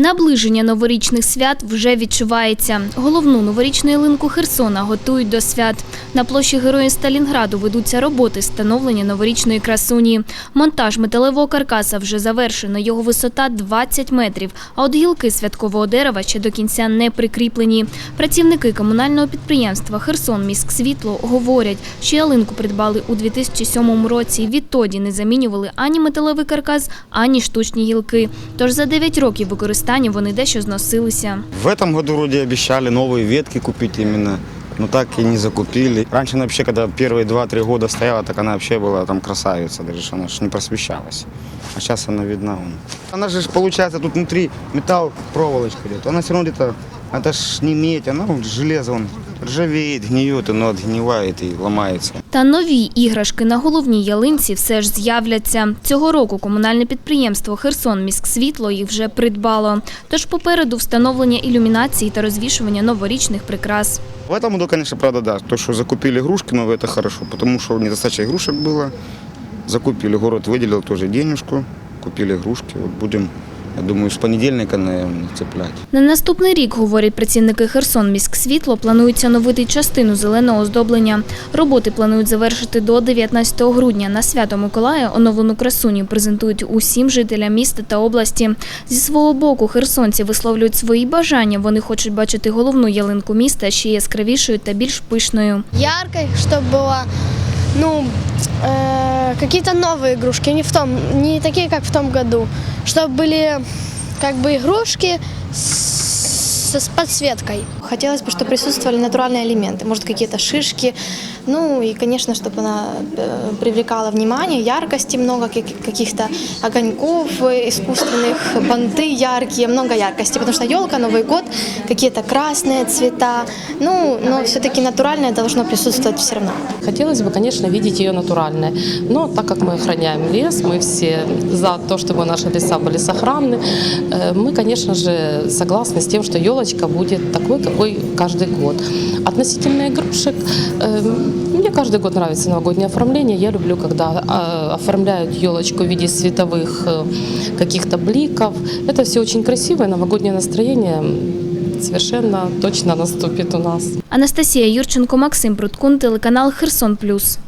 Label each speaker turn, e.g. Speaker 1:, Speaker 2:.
Speaker 1: Наближення новорічних свят вже відчувається. Головну новорічну ялинку Херсона готують до свят. На площі Героїв Сталінграду ведуться роботи встановлення новорічної красуні. Монтаж металевого каркаса вже завершено. Його висота 20 метрів. А от гілки святкового дерева ще до кінця не прикріплені. Працівники комунального підприємства Херсон Міськсвітло говорять, що ялинку придбали у 2007 році. Відтоді не замінювали ані металевий каркас, ані штучні гілки. Тож за 9 років використання вони дещо зносилися.
Speaker 2: В этом году вроде обещали новые ветки купить именно, но так и не закупили. Раньше она вообще, когда первые 2-3 года стояла, так она вообще была там красавица, даже что она ж не просвещалась. А сейчас она видна. вон. Она же ж, получается тут внутри металл, проволочка идет. Она все равно где-то, это ж не медь, она вот железо, он ржавеет, гниет, оно отгнивает и ломается.
Speaker 1: Та нові іграшки на головній ялинці все ж з'являться. Цього року комунальне підприємство Херсон Міськсвітло їх вже придбало. Тож попереду встановлення ілюмінації та розвішування новорічних прикрас.
Speaker 2: В этом году, конечно, правда, да. То, что закупили игрушки новые, это хорошо, потому что недостача игрушек было. Закупили, город выделил тоже денежку, купили игрушки. Вот будем, я думаю, с понедельника, наверное, цеплять.
Speaker 1: На наступний рік, говорять працівники Херсон Міськсвітло, планується новити частину зеленого оздоблення. Роботи планують завершити до 19 грудня. На свято Миколая оновлену красуню презентують усім жителям міста та області. Зі свого боку херсонці висловлюють свої бажання. Вони хочуть бачити головну ялинку міста ще яскравішою та більш пишною.
Speaker 3: яркой, чтобы было, ну, э, какие-то новые игрушки, не в том, не такие, как в том году, чтобы были как бы игрушки с, с подсветкой.
Speaker 4: Хотелось бы, чтобы присутствовали натуральные элементы, может, какие-то шишки, ну и, конечно, чтобы она э, привлекала внимание, яркости много, как- каких-то огоньков э, искусственных, банты яркие, много яркости, потому что елка, Новый год, какие-то красные цвета, ну, но все-таки натуральное должно присутствовать все равно.
Speaker 5: Хотелось бы, конечно, видеть ее натуральной. Но так как мы охраняем лес, мы все за то, чтобы наши леса были сохранны, э, мы, конечно же, согласны с тем, что елочка будет такой, какой каждый год. Относительно игрушек, э, мне каждый год нравится новогоднее оформление. Я люблю, когда э, оформляют елочку в виде световых э, каких-то бликов. Это все очень красиво, и новогоднее настроение совершенно точно наступит у нас.
Speaker 1: Анастасія Юрченко, Максим Пруткун, телеканал Херсон Плюс.